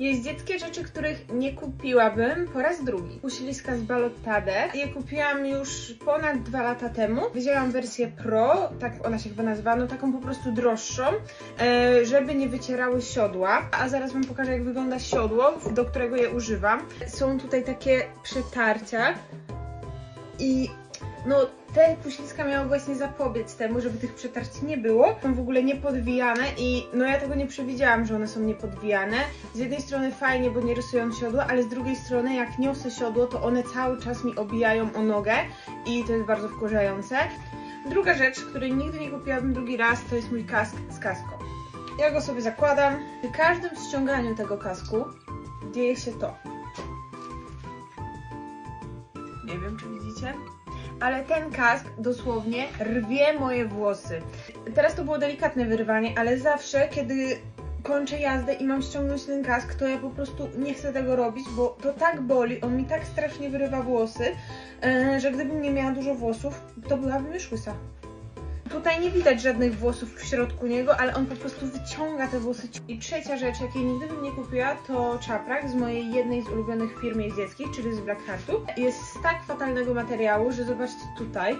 Jeździeckie rzeczy, których nie kupiłabym po raz drugi. Uśliska z Balottade. Je kupiłam już ponad dwa lata temu. Wzięłam wersję Pro, tak ona się chyba nazywa, no taką po prostu droższą, e, żeby nie wycierały siodła. A zaraz Wam pokażę, jak wygląda siodło, do którego je używam. Są tutaj takie przetarcia i no te puśliska miały właśnie zapobiec temu, żeby tych przetarć nie było. Są w ogóle niepodwijane i no ja tego nie przewidziałam, że one są niepodwijane. Z jednej strony fajnie, bo nie rysują siodła, ale z drugiej strony jak niosę siodło, to one cały czas mi obijają o nogę i to jest bardzo wkurzające. Druga rzecz, której nigdy nie kupiłabym drugi raz, to jest mój kask z kaską. Ja go sobie zakładam. Przy każdym ściąganiu tego kasku dzieje się to. Nie wiem, czy widzicie? Ale ten kask dosłownie rwie moje włosy. Teraz to było delikatne wyrywanie, ale zawsze, kiedy kończę jazdę i mam ściągnąć ten kask, to ja po prostu nie chcę tego robić, bo to tak boli, on mi tak strasznie wyrywa włosy, e, że gdybym nie miała dużo włosów, to byłabym już łysa. Tutaj nie widać żadnych włosów w środku niego, ale on po prostu wyciąga te włosy. I trzecia rzecz, jakiej nigdy bym nie kupiła, to czaprak z mojej jednej z ulubionych firm jeździeckich, czyli z Blackheartu. Jest z tak fatalnego materiału, że zobaczcie tutaj,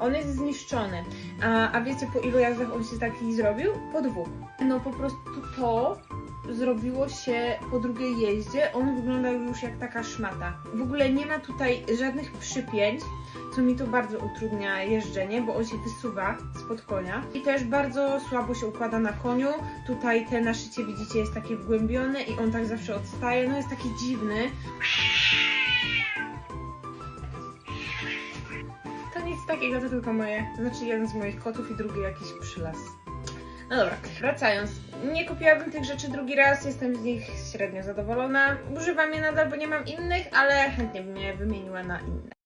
on jest zniszczony. A, a wiecie po ilu jazdach on się taki zrobił? Po dwóch. No po prostu to zrobiło się po drugiej jeździe. On wygląda już jak taka szmata. W ogóle nie ma tutaj żadnych przypięć, co mi to bardzo utrudnia jeżdżenie, bo on się wysuwa spod konia. I też bardzo słabo się układa na koniu. Tutaj te naszycie widzicie jest takie wgłębione i on tak zawsze odstaje. No jest taki dziwny. To nic takiego, to tylko moje, znaczy jeden z moich kotów i drugi jakiś przylas. No dobra, wracając. Nie kupiłabym tych rzeczy drugi raz, jestem z nich średnio zadowolona. Używam je nadal, bo nie mam innych, ale chętnie bym je wymieniła na inne.